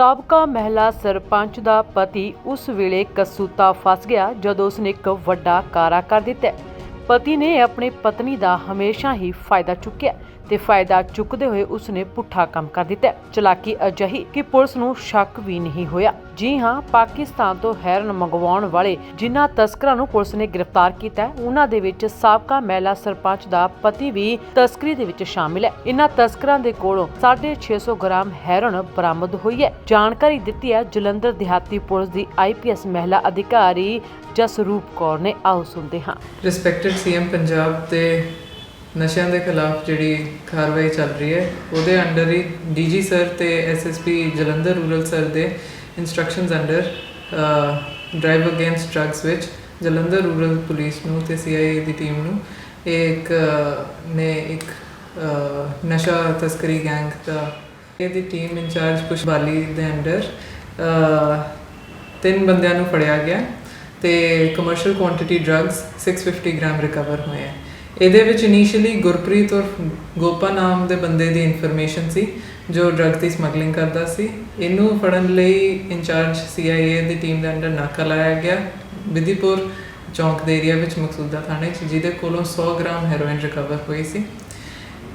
ਸਾਬਕਾ ਮਹਿਲਾ ਸਰਪੰਚ ਦਾ ਪਤੀ ਉਸ ਵੇਲੇ ਕਸੂਤਾ ਫਸ ਗਿਆ ਜਦੋਂ ਉਸਨੇ ਇੱਕ ਵੱਡਾ ਕਾਰਾ ਕਰ ਦਿੱਤਾ। ਪਤੀ ਨੇ ਆਪਣੇ ਪਤਨੀ ਦਾ ਹਮੇਸ਼ਾ ਹੀ ਫਾਇਦਾ ਚੁੱਕਿਆ ਤੇ ਫਾਇਦਾ ਚੁੱਕਦੇ ਹੋਏ ਉਸਨੇ ਪੁੱਠਾ ਕੰਮ ਕਰ ਦਿੱਤਾ। ਚਲਾਕੀ ਅਜਿਹੀ ਕਿ ਪੁਲਿਸ ਨੂੰ ਸ਼ੱਕ ਵੀ ਨਹੀਂ ਹੋਇਆ। ਜੀ ਹਾਂ, ਪਾਕਿਸਤਾਨ ਤੋਂ ਹੈਰਨ ਮੰਗਵਾਉਣ ਵਾਲੇ ਜਿਨ੍ਹਾਂ ਤਸਕਰਾਂ ਨੂੰ ਪੁਲਿਸ ਨੇ ਗ੍ਰਿਫਤਾਰ ਕੀਤਾ ਉਹਨਾਂ ਦੇ ਵਿੱਚ ਸਾਬਕਾ ਮਹਿਲਾ ਸਰਪੰਚ ਦਾ ਪਤੀ ਵੀ ਤਸਕਰੀ ਦੇ ਵਿੱਚ ਸ਼ਾਮਿਲ ਹੈ। ਇਹਨਾਂ ਤਸਕਰਾਂ ਦੇ ਕੋਲੋਂ 650 ਗ੍ਰਾਮ ਹੈਰਨ ਬਰਾਮਦ ਹੋਈ ਹੈ। ਜਾਣਕਾਰੀ ਦਿੱਤੀ ਹੈ, ਜਲੰਧਰ ਦਿਹਾਤੀ ਪੁਲਿਸ ਦੀ ਆਈਪੀਐਸ ਮਹਿਲਾ ਅਧਿਕਾਰੀ ਜਸਰੂਪ ਕੌਰ ਨੇ। ਆਓ ਸੁਣਦੇ ਹਾਂ। ਰਿਸਪੈਕਟਡ ਸੀਐਮ ਪੰਜਾਬ ਤੇ ਨਸ਼ਿਆਂ ਦੇ ਖਿਲਾਫ ਜਿਹੜੀ ਕਾਰਵਾਈ ਚੱਲ ਰਹੀ ਹੈ, ਉਹਦੇ ਅੰਡਰ ਹੀ ਡੀਜੀ ਸਰ ਤੇ ਐਸਐਸਪੀ ਜਲੰਧਰ ਰੂਰਲ ਸਰ ਦੇ instructions under drive against drugs ਵਿੱਚ ਜਲੰਧਰ ਰੂਰਲ ਪੁਲਿਸ ਨੂੰ ਤੇ ਸੀਆਈਏ ਦੀ ਟੀਮ ਨੂੰ ਇਹ ਇੱਕ, ਨੇ ਇੱਕ ਨਸ਼ਾ ਤਸਕਰੀ ਗੈਂਗ ਦਾ ਇਹਦੀ ਟੀਮ ਇੰਚਾਰਜ ਪੁਸ਼ਬਾਲੀ ਦੇ ਅੰਡਰ ਤਿੰਨ ਬੰਦਿਆਂ ਨੂੰ ਫੜਿਆ ਗਿਆ। ਤੇ commercial quantity drugs 650 gram recover ਹੋਏ ਹੈ ਇਹਦੇ ਵਿੱਚ ਇਨੀਸ਼ੀਅਲੀ ਗੁਰਪ੍ਰੀਤ ਔਰ ਗੋਪਾ ਨਾਮ ਦੇ ਬੰਦੇ ਦੀ ਇਨਫੋਰਮੇਸ਼ਨ ਸੀ, ਜੋ ਡਰੱਗ ਦੀ ਸਮਗਲਿੰਗ ਕਰਦਾ ਸੀ। ਇਹਨੂੰ ਫੜਨ ਲਈ ਇੰਚਾਰਜ ਸੀਆਈਏ ਦੀ ਟੀਮ ਦੇ ਅੰਡਰ ਨਾਕਾ ਲਾਇਆ ਗਿਆ। ਵਿਧੀਪੁਰ ਚੌਂਕ ਦੇ ਏਰੀਆ ਵਿੱਚ ਮਕਸੂਦਾ ਥਾਣੇ 'ਚ, ਜਿਹਦੇ ਕੋਲੋਂ 100 ਗ੍ਰਾਮ ਹੈਰੋਇਨ ਰਿਕਵਰ ਹੋਈ ਸੀ।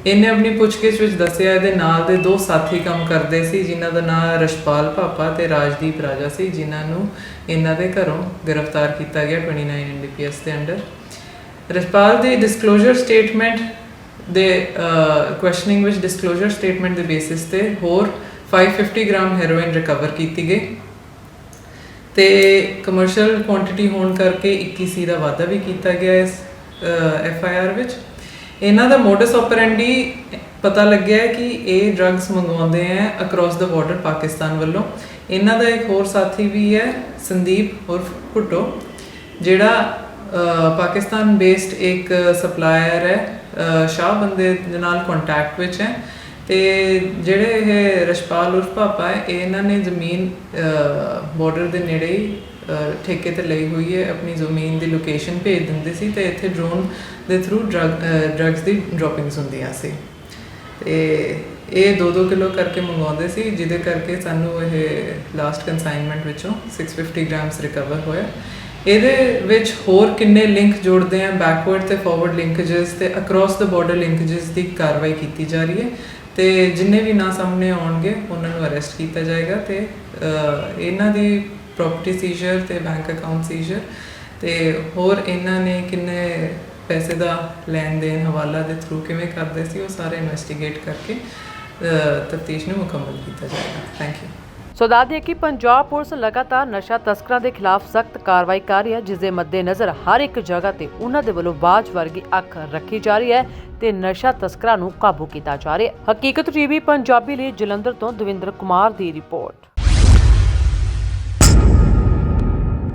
ਇਹਨੇ ਆਪਣੀ ਪੁੱਛਗਿੱਛ ਵਿੱਚ ਦੱਸਿਆ, ਇਹਦੇ ਨਾਲ ਦੇ ਦੋ ਸਾਥੀ ਕੰਮ ਕਰਦੇ ਸੀ, ਜਿਨ੍ਹਾਂ ਦਾ ਨਾਮ ਰਸ਼ਪਾਲ ਭਾਪਾ ਤੇ ਰਾਜਦੀਪ ਰਾਜਾ ਸੀ, ਜਿਨ੍ਹਾਂ ਨੂੰ ਇਹਨਾਂ ਦੇ ਘਰੋਂ ਗ੍ਰਿਫਤਾਰ ਕੀਤਾ ਗਿਆ 29 ਐਨਡੀਪੀਐਸ ਦੇ ਅੰਡਰ। ਰਸ਼ਪਾਲ ਦੀ ਡਿਸਕਲੋਜ਼ਰ ਸਟੇਟਮੈਂਟ ਦੇ ਕੁਐਸਚਨਿੰਗ ਵਿੱਚ ਡਿਸਕਲੋਜ਼ਰ ਸਟੇਟਮੈਂਟ ਦੇ ਬੇਸਿਸ ਤੇ ਹੋਰ 550 ਗ੍ਰਾਮ ਹੈਰੋਇਨ ਰਿਕਵਰ ਕੀਤੀ ਗਈ। ਤੇ ਕਮਰਸ਼ੀਅਲ ਕੁਆਂਟੀਟੀ ਹੋਣ ਕਰਕੇ 21 ਸੀ ਦਾ ਵਾਅਦਾ ਵੀ ਕੀਤਾ ਗਿਆ ਇਸ ਐਫ ਆਈ ਆਰ ਵਿੱਚ। ਇਹਨਾਂ ਦਾ ਮੋਡਸ ਆਪਰੈਂਡੀ ਪਤਾ ਲੱਗਿਆ ਹੈ ਕਿ ਇਹ ਡਰੱਗਸ ਮੰਗਵਾਉਂਦੇ ਆ ਅਕ੍ਰੋਸ ਦਾ ਬਾਰਡਰ ਪਾਕਿਸਤਾਨ ਵੱਲੋਂ। ਇਹਨਾਂ ਦਾ ਇੱਕ ਹੋਰ ਸਾਥੀ ਵੀ ਹੈ, ਸੰਦੀਪ ਉਰਫ ਭੁੱਟੋ, ਜਿਹੜਾ ਪਾਕਿਸਤਾਨ ਬੇਸਡ ਇੱਕ ਸਪਲਾਇਰ ਹੈ ਸ਼ਾਹ ਬੰਦੇ ਦੇ ਨਾਲ ਕੰਟੈਕਟ ਵਿੱਚ ਹੈ। ਤੇ ਜਿਹੜੇ ਇਹ ਰਸ਼ਪਾਲ ਉਰਫ ਪਾਪਾ ਹੈ, ਇਹ ਇਹਨਾਂ ਨੇ ਜ਼ਮੀਨ ਬਾਰਡਰ ਦੇ ਨੇੜੇ ਹੀ ਠੇਕੇ ਤੇ ਲਈ ਹੋਈ ਹੈ, ਆਪਣੀ ਜ਼ਮੀਨ ਦੀ ਲੋਕੇਸ਼ਨ ਭੇਜ ਦਿੰਦੇ ਸੀ ਤੇ ਇੱਥੇ ਡਰੋਨ ਦੇ ਥਰੂ ਡਰੱਗਸ ਦੀ ਡ੍ਰੌਪਿੰਗਸ ਹੁੰਦੀਆਂ ਸੀ। ਤੇ ਇਹ 2-2 ਕਿਲੋ ਕਰਕੇ ਮੰਗਵਾਉਂਦੇ ਸੀ, ਜਿਹਦੇ ਕਰਕੇ ਸਾਨੂੰ ਇਹ ਲਾਸਟ ਕੰਸਾਈਨਮੈਂਟ ਵਿੱਚੋਂ 650 ਗ੍ਰਾਮਸ ਰਿਕਵਰ ਹੋਇਆ। ਇਹਦੇ ਵਿੱਚ ਹੋਰ ਕਿੰਨੇ ਲਿੰਕ ਜੋੜਦੇ ਆ ਬੈਕਵਰਡ ਤੇ ਫਾਰਵਰਡ ਲਿੰਕੇजेस ਤੇ ਅਕਰੋਸ ਦਾ ਬਾਰਡਰ ਲਿੰਕੇजेस ਦੀ ਕਾਰਵਾਈ ਕੀਤੀ ਜਾ ਰਹੀ ਹੈ। ਤੇ ਜਿੰਨੇ ਵੀ ਨਾ ਸਾਹਮਣੇ ਆਉਣਗੇ, ਉਹਨਾਂ ਨੂੰ ਅਰੈਸਟ ਕੀਤਾ ਜਾਏਗਾ ਤੇ ਇਹਨਾਂ ਦੀ ਪ੍ਰਾਪਰਟੀ ਸੀਜ਼ਰ ਤੇ ਬੈਂਕ ਅਕਾਊਂਟ ਸੀਜ਼ਰ ਤੇ ਹੋਰ ਇਹਨਾਂ ਨੇ ਕਿੰਨੇ ਪੈਸੇ ਦਾ ਲੈਣ ਦੇਣ ਹਵਾਲਾ ਦੇ ਥਰੂ ਕਿਵੇਂ ਕਰਦੇ ਸੀ, ਉਹ ਸਾਰੇ ਇਨਵੈਸਟੀਗੇਟ ਕਰਕੇ ਤਫਤੀਸ਼ ਨੂੰ ਮੁਕੰਮਲ ਕੀਤਾ ਜਾਏਗਾ। ਥੈਂਕ ਯੂ ਸੋ ਦੱਸ ਕਿ ਪੰਜਾਬ ਪੁਲਿਸ ਲਗਾਤਾਰ ਨਸ਼ਾ ਤਸਕਰਾਂ ਦੇ ਖਿਲਾਫ ਸਖਤ ਕਾਰਵਾਈ ਕਰ ਰਹੀ ਹੈ, ਜਿਸ ਦੇ ਮੱਦੇਨਜ਼ਰ ਹਰ ਇੱਕ ਜਗ੍ਹਾ ਤੇ ਉਹਨਾਂ ਦੇ ਵੱਲੋਂ ਬਾਜ ਵਰਗੀ ਅੱਖ ਰੱਖੀ ਜਾ ਰਹੀ ਹੈ ਤੇ ਨਸ਼ਾ ਤਸਕਰਾਂ ਨੂੰ ਕਾਬੂ ਕੀਤਾ ਜਾ ਰਿਹਾ ਹੈ। ਹਕੀਕਤ ਟੀਵੀ ਪੰਜਾਬੀ ਲਈ ਜਲੰਧਰ ਤੋਂ ਦਵਿੰਦਰ ਕੁਮਾਰ ਦੀ ਰਿਪੋਰਟ।